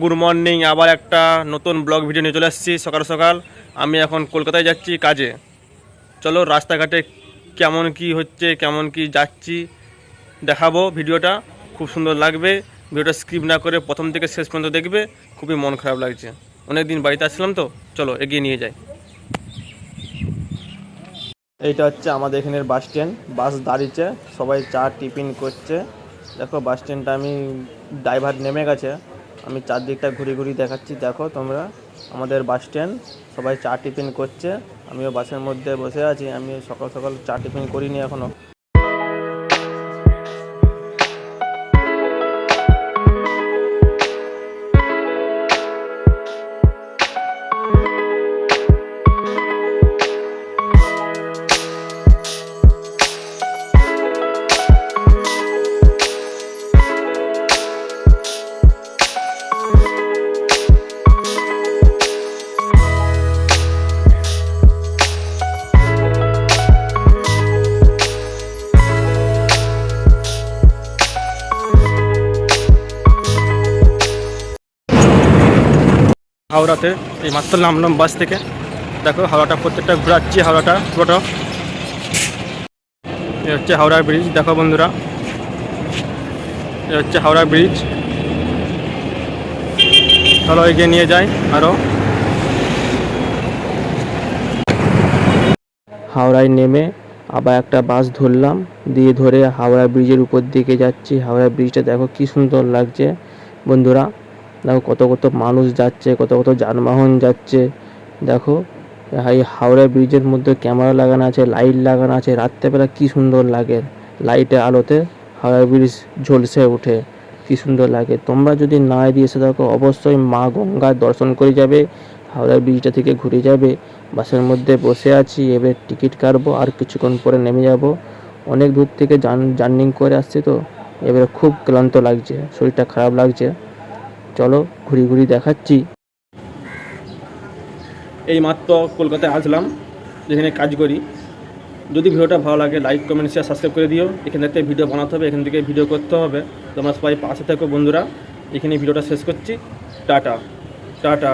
Good morning আবার একটা নতুন ব্লগ ভিডিও নিয়ে চলে আসছি সকাল সকাল। আমি এখন কলকাতায় যাচ্ছি কাজে। চলো, রাস্তাঘাটে কেমন কি হচ্ছে, কেমন কি যাচ্ছি, দেখাবো ভিডিওটা খুব সুন্দর লাগবে। ভিডিওটা স্কিপ না করে প্রথম থেকে শেষ পর্যন্ত দেখবে। খুবই মন খারাপ লাগছে। অনেক দিন বাড়িতে আসছিলাম তো। চলো, এগিয়ে নিয়ে যাই। এইটা হচ্ছে আমাদের এখানের বাস স্ট্যান্ড বাস দাঁড়িয়েছে। সবাই চা টিফিন করছে। দেখো বাস স্ট্যান্ডটা আমি ড্রাইভার নেমে গেছে। আমি চারদিকটা ঘুরে ঘুরি দেখাচ্ছি, দেখো তোমরা। আমাদের বাস স্ট্যান্ড সবাই চা টিফিন করছে। আমিও বাসের মধ্যে বসে আছি আমি সকাল সকাল চা টিফিন করিনি এখনও হাওড়াতে, এই মাত্র নামলাম বাস থেকে। দেখো, হাওড়াটা প্রত্যেকটা ঘোরাচ্ছি, হাওড়াটা পুরোটা। এ হচ্ছে হাওড়া ব্রিজ দেখো বন্ধুরা। এ হচ্ছে হাওড়া ব্রিজ চলো এগিয়ে নিয়ে যাই আরও হাওড়ায় নেমে আবার একটা বাস ধরলাম, দিয়ে ধরে হাওড়া ব্রিজের উপর দিকে যাচ্ছি। হাওড়া ব্রিজটা দেখো কি সুন্দর লাগছে। বন্ধুরা দেখো কত কত মানুষ যাচ্ছে, কত কত যানবাহন যাচ্ছে। দেখো, এই হাওড়া ব্রিজের মধ্যে ক্যামেরা লাগানো আছে, লাইট লাগানো আছে, রাত্রেবেলা কি সুন্দর লাগে। লাইটের আলোতে হাওড়া ব্রিজ ঝলসে ওঠে, কি সুন্দর লাগে। তোমরা যদি না দিয়ে এসে থাকো, অবশ্যই মা গঙ্গার দর্শন করে যাবে, হাওড়া ব্রিজটা থেকে ঘুরে যাবে। বাসের মধ্যে বসে আছি, এবার টিকিট কাটবো, আর কিছুক্ষণ পরে নেমে যাব। অনেক দূর থেকে জার্নিং করে আসছি তো, এবারে খুব ক্লান্ত লাগছে, শরীরটা খারাপ লাগছে। চলো ঘুরি ঘুরি দেখাচ্ছি। এই মাত্র কলকাতায় আসলাম, যেখানে কাজ করি। যদি ভিডিওটা ভালো লাগে লাইক কমেন্ট শেয়ার সাবস্ক্রাইব করে দিও। এখান থেকে ভিডিও বানাতে হবে, এখান থেকে ভিডিও করতে হবে। তোমরা সবাই পাশে থাকো বন্ধুরা। এখানে ভিডিওটা শেষ করছি। টাটা। টাটা।